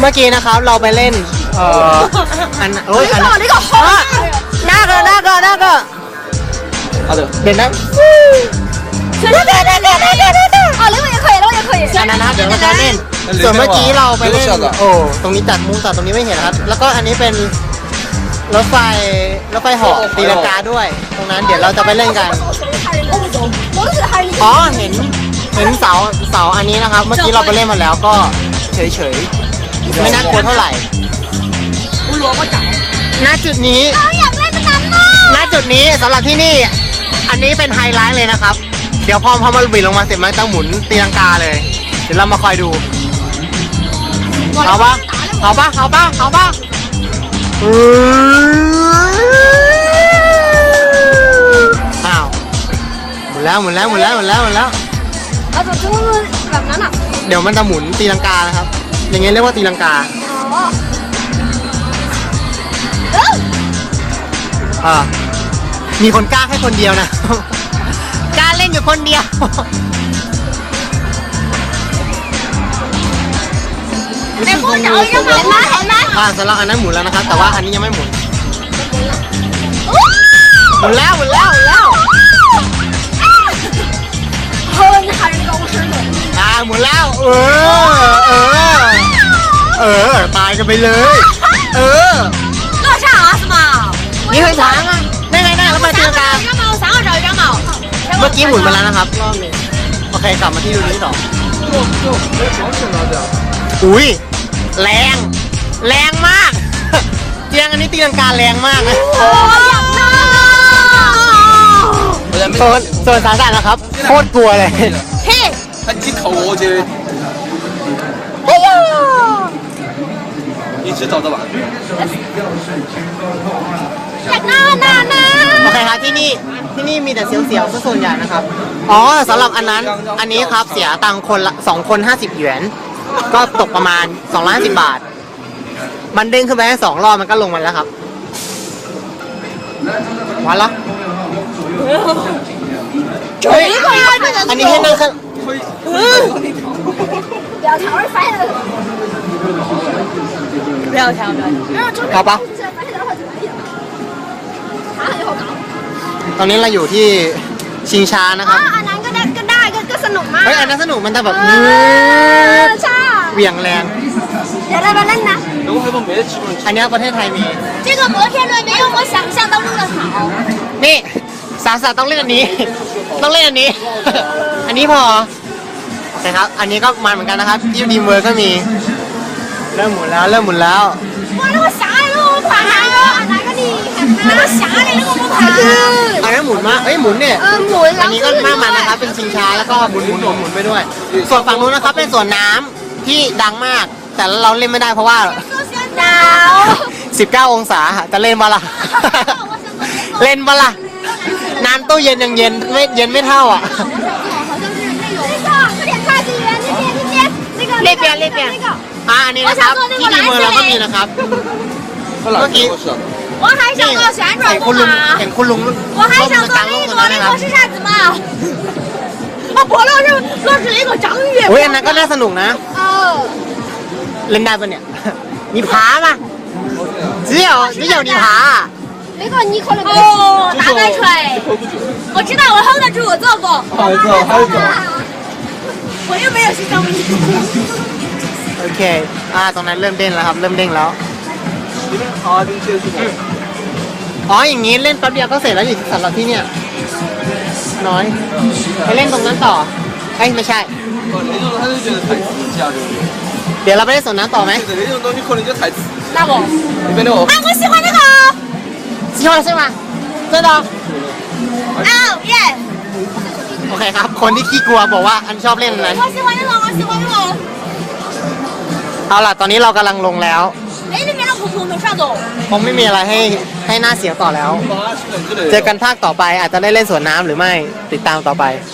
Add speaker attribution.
Speaker 1: เมื่อกี้นะครับเราไปเล่นเอ่ออันโอ้ยอัน
Speaker 2: ต่อนี่
Speaker 1: ก็พอหน่าก็
Speaker 3: หน่าก็หน้าก็
Speaker 1: เอาเถอะเดี๋ยวนะ
Speaker 2: เดี๋ยวเดี๋ยวเดี๋ยวเดี๋ยวเดี๋ยวเดี๋ยวเอา
Speaker 1: เรื่องยังเคยเรื่องยังเค
Speaker 4: ย
Speaker 2: อันนั้นนะเดี๋
Speaker 1: ยวเราจะเล่นส่วนเมื่อกี้เราไปเล่นโอ้ตรงนี้ตัดมุมตัดตรงนี้ไม่เห็นครับ แล้วก็อันนี้เป็นรถไฟรถไฟเหาะตีลังกาด้วย ตรงนั้นเดี๋ยวเราจะไปเล่นกันอ๋อเห็นเห็นเสาเสาอันนี้นะครับ เมื่อกี้เราไปเล่นมาแล้วก็เฉยเฉย ไม่น่ากลัวเท่าไหร่
Speaker 2: กูรัวก็จับ
Speaker 1: ณจุดนี้เรา
Speaker 2: อยากเล่นน้ำมาก
Speaker 1: ณจุดนี้สำหรับที่นี่ อันนี้เป็นไฮไลท์เลยนะครับ เดี๋ยวพอพอมานบิดลงมาเสร็จมันต้องหมุนตีลังกาเลย เดี๋ยวเรามาคอยดูเอาปะเอาปะเอาปะเอาปะอ้าวหมดแล้วหมดแล้วหมดแล้วหมดแล้วหมุแล้ว
Speaker 2: เอาตัวช่วยแบบนั้นอะ
Speaker 1: เดี๋ยวมันจะหมุนตีลังกานะครับ อย่างเงี้เรียกว่าตีลังกา
Speaker 2: อ่า
Speaker 1: มีคนกล้าแค่คนเดียวนะ กล้าเล่นอยู่คนเดียว
Speaker 2: แต่พูดเดี๋ยวยังนไหม
Speaker 1: อ่าสำหรับอันนั้นหมุนแล้วนะครับ แต่ว่าอันนี้ยังไม่หมุน หมุนแล้วหมุนแล้วหมุนแล้ว
Speaker 2: เฮ้ยนะครลงเฉลย
Speaker 1: อ่าหมุนแล้ว เออ ออ ตายกันไปเลย เออ
Speaker 2: 乐啥是吗
Speaker 1: นี่เคยช้างอ่ะได้ไงได้แล้วมาตีลังกา
Speaker 2: 张毛三个找一张毛
Speaker 1: เมื่อกี้หมุนไปแล้วนะครับรอบหนึงโอเคกลับมาที่ดูนี้ต่อ อุ้ย แรง แรงมาก เตียงอันนี้ตีลังกาแรงมากนะ
Speaker 2: 我想到
Speaker 3: 我在没
Speaker 1: ส่วนส่วนสาสารนะครับ โคตรกลัวเลย
Speaker 2: 嘿
Speaker 3: 他几头我觉得
Speaker 2: 哎呀
Speaker 3: 你知道的吧？
Speaker 2: น่าน่าน่า
Speaker 1: โอเคครับที่นี่ที่นี่มีแต่เสียวๆซะส่วนใหญ่นะครับ อ๋อสำหรับอันนั้นอันนี้ครับเสียตังค์คนละสองคน 50หยวน ก็ตกประมาณ250บาท มันเด้งขึ้นไปแค่สองรอบมันก็ลงมาแล้วครับวันละเฮ้ยอันนี้ให้นั่งข้าง
Speaker 2: 不要调翻了不 要调不要调
Speaker 1: เอาปะ
Speaker 2: 翻的话就可以了ขา很好搞
Speaker 1: ตอนนี้เราอยู่ที่ชิงช้านะค
Speaker 2: อ๋อ
Speaker 1: รับ
Speaker 2: อันนั้นก็ได้ก็ได้ก็ก็สนุกมาก
Speaker 1: เฮ้ยอันนั้นสนุกมันจะแบบ
Speaker 2: เออใช่
Speaker 1: เหวี่ยงแรง
Speaker 2: เดี๋ยวเรามาเล่นนะ
Speaker 3: 如果还有没得基本
Speaker 1: อันเนี้ยประเทศไทยมี
Speaker 2: 这个摩天轮没有我想象当中的好
Speaker 1: นี่สาวสาวต้องเล่นอันนี้ ต้องเล่นอันนี้ อันนี้พอโอเคครับ อันนี้ก็มันเหมือนกันนะครับที่ดีมเวอร์ก็มี เริ่มหมุนแล้ว เริ่มหมุนแล้ว
Speaker 2: 哇那个啥那个我爬哪个厉害那个啥的那个我爬
Speaker 1: อันนั้นหมุนมากเอ้ยหมุนเนี่ย
Speaker 2: เออหมุน
Speaker 1: อันนี้ก็มากมันนะครับ เป็นชิงช้าแล้วก็หมุนหมุนหมุนหมุนไปด้วย ส่วนฝั่งนู้นนะครับ เป็นสวนน้ำที่ดังมาก แต่เราเล่นไม่ได้เพราะว่า
Speaker 2: หนาว
Speaker 1: 19 องศาจะเล่นมาล่ะ เล่นมาล่ะน้ำตู้เย็นยังเย็นไม่เย็นไม่เท่าอ่ะ
Speaker 2: 这个快点快递员那边那边那个
Speaker 1: 那边那边
Speaker 2: 那个
Speaker 1: อ่าอันนี้นะครับ ที่ดีเมอร์เราก็มีนะครับ
Speaker 3: 他哪个我是？
Speaker 2: 我还想
Speaker 1: นี่
Speaker 2: 做旋
Speaker 1: เห็น
Speaker 2: 转
Speaker 1: คุณ
Speaker 2: 木
Speaker 1: ลุง
Speaker 2: 马
Speaker 1: เห็นคุณลุง
Speaker 2: 我还想
Speaker 1: ล
Speaker 2: 做
Speaker 1: ง
Speaker 2: 那
Speaker 1: ตรง
Speaker 2: 个
Speaker 1: นั้น
Speaker 2: 那
Speaker 1: นะครับ
Speaker 2: 个是啥子嘛？我婆罗是那是一个章鱼。
Speaker 1: โอ้ยอันนั้นก็น่าสนุกนะ
Speaker 2: 哦，
Speaker 1: เล่นได้ปะเนี่ย มีผาปะ只有只有你爬
Speaker 2: 那个你可能哦，大摆锤，我知道，我 hold 得住，我做过。
Speaker 3: 还有一个，还有一个。
Speaker 2: 我又没有去章鱼。
Speaker 1: โอเค อ่า ตรงนั้นเริ่มเด้งแล้วครับ เริ่มเด้งแล้ว
Speaker 3: 里面好，你接触过。
Speaker 1: อ๋อ อย่างนี้เล่นแป๊บเดียวก็เสร็จแล้วอยู่สำหรับที่เนี่ย น้อย ไปเล่นตรงนั้นต่อ เอ้ยไม่ใช่
Speaker 3: 哦，那种他就觉得太刺激了，对不对？
Speaker 1: เดี๋ยวเราไปเล่นสวนน้ำต่อไหม
Speaker 3: 觉得那种东西可能就太刺激。
Speaker 2: 那不？
Speaker 3: 里面的哦
Speaker 2: 啊，，我喜欢那个。
Speaker 1: 喜欢ใช่ไหม真的
Speaker 2: 哦，yes，
Speaker 1: โอเคครับ คนที่ขี้กลัวบอกว่าอันชอบเล่นอันนั้น
Speaker 2: 我喜欢那个，我喜欢那个。
Speaker 1: เอาล่ะ ตอนนี้เรากำลังลงแล้ว
Speaker 2: 哎，那边的虎虎没上走。
Speaker 1: คงไม่มีอะไรให้ให้หน้าเสียต่อแล้ว
Speaker 3: 八十人之类的。
Speaker 1: เจอกันภาคต่อไปอาจจะได้เล่นสวนน้ำหรือไม่ติดตามต่อไป
Speaker 2: 是